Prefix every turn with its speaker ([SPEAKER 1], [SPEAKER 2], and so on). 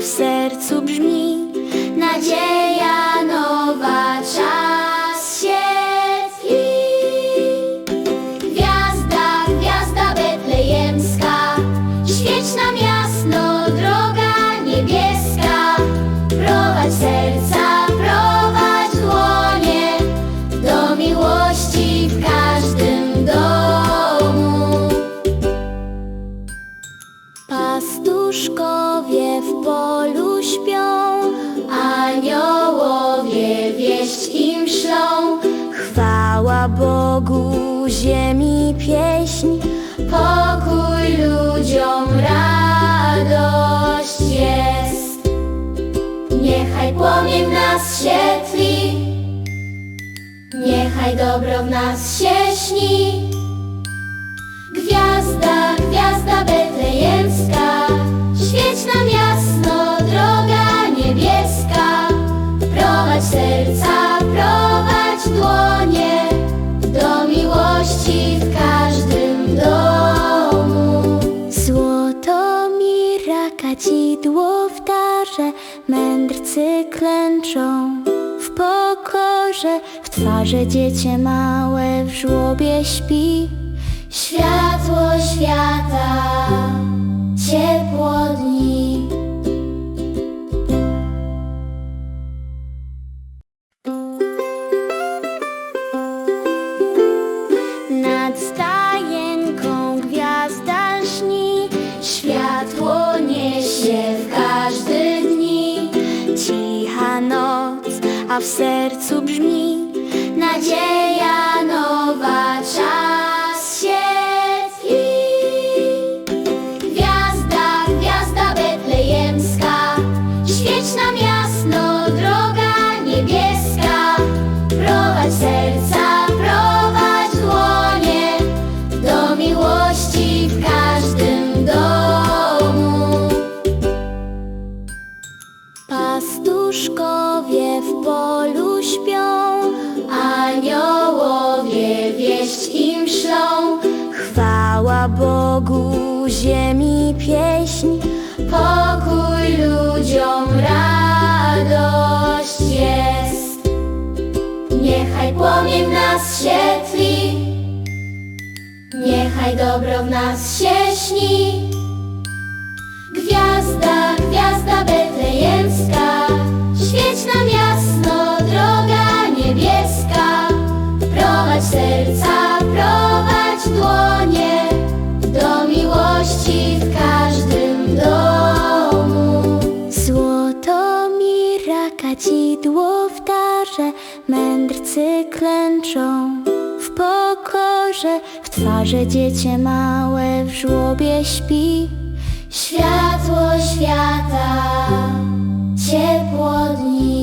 [SPEAKER 1] w sercu brzmi
[SPEAKER 2] Nadzieja nowa, czas
[SPEAKER 1] Pastuszkowie w polu śpią
[SPEAKER 2] Aniołowie wieść im szlą,
[SPEAKER 1] Chwała Bogu, ziemi pieśń
[SPEAKER 2] pokój ludziom, radość jest. Niechaj płomień w nas świetli, niechaj dobro w nas się śni.
[SPEAKER 1] Kadzidło w darze Mędrcy klęczą w pokorze. W twarze dziecię małe w żłobie śpi.
[SPEAKER 2] Światło świata, w
[SPEAKER 1] sercu brzmi
[SPEAKER 2] Nadzieja nowa, czas się tli. Gwiazda, gwiazda betlejemska, świeć nam
[SPEAKER 1] Pastuszkowie w polu śpią
[SPEAKER 2] Aniołowie wieść im szlą,
[SPEAKER 1] Chwała Bogu, ziemi pieśń
[SPEAKER 2] pokój ludziom, radość jest. Niechaj płomień w nas świetli, niechaj dobro w nas się śni.
[SPEAKER 1] kadzidło w darze Mędrcy klęczą. W pokorze W twarze dziecię małe w żłobie śpi. Światło świata, ciepło dni.